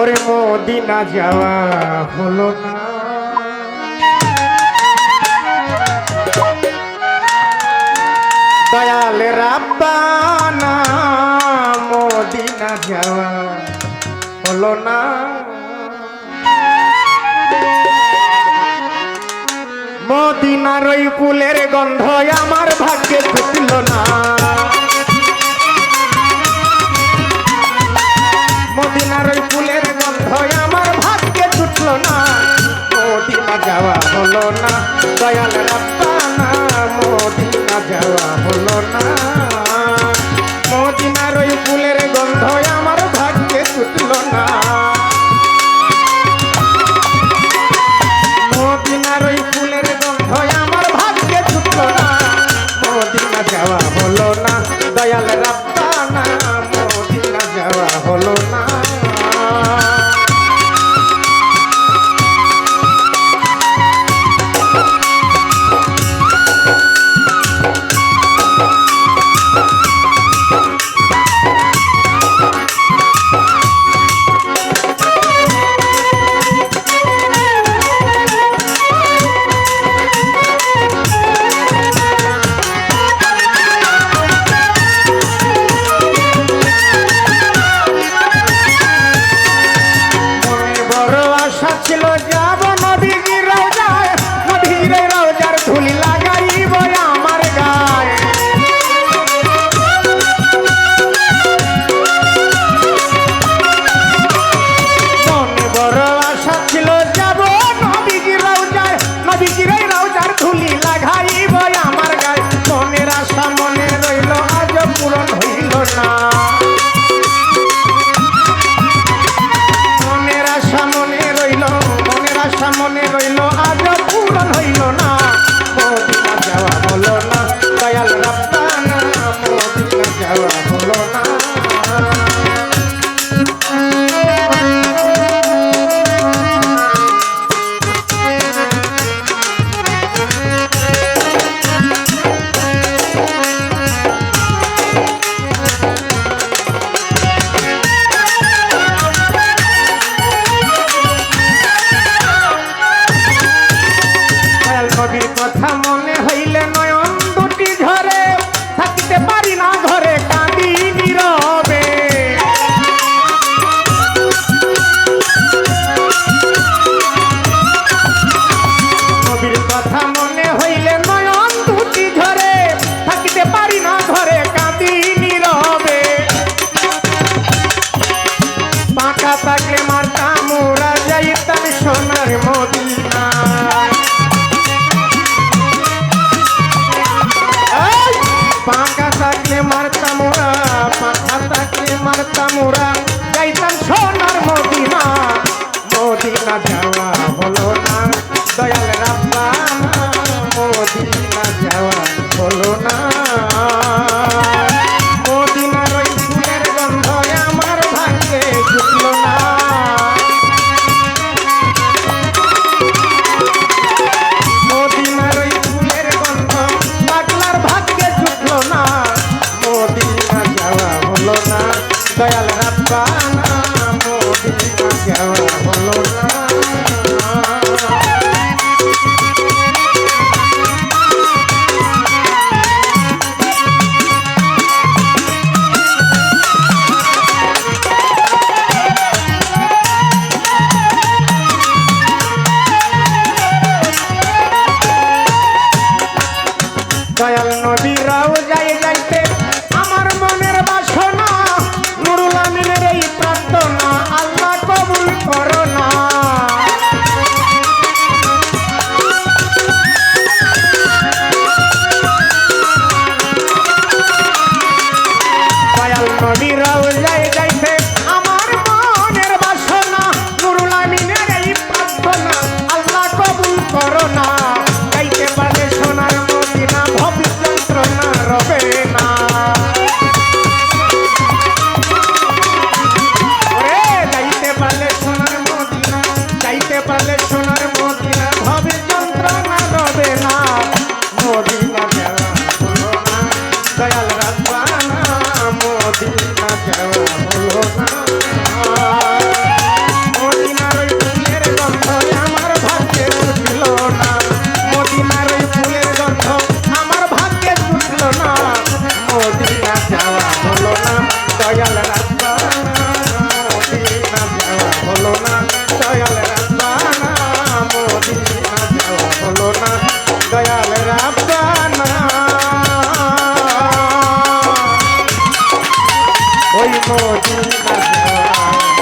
ওরে মদিনা যাওয়া হলো না। দয়াল রাব্বানা মদিনা যাওয়া হলো না। মদিনার ওই ফুলের গন্ধ আমার ভাগ্যে জুটল না। মদিনার ওই রাবণ হইলেন পাকা থাকলে মারতাম ওরা, পাখা থাকলে মারতাম ওরা। যাইতাম সোনার মদিনা মদিনা যাওয়া হলো না। দয়াল রাম দয়াল রাব্বা নাম কেওয়া হলো না। করোনা মদিনা না।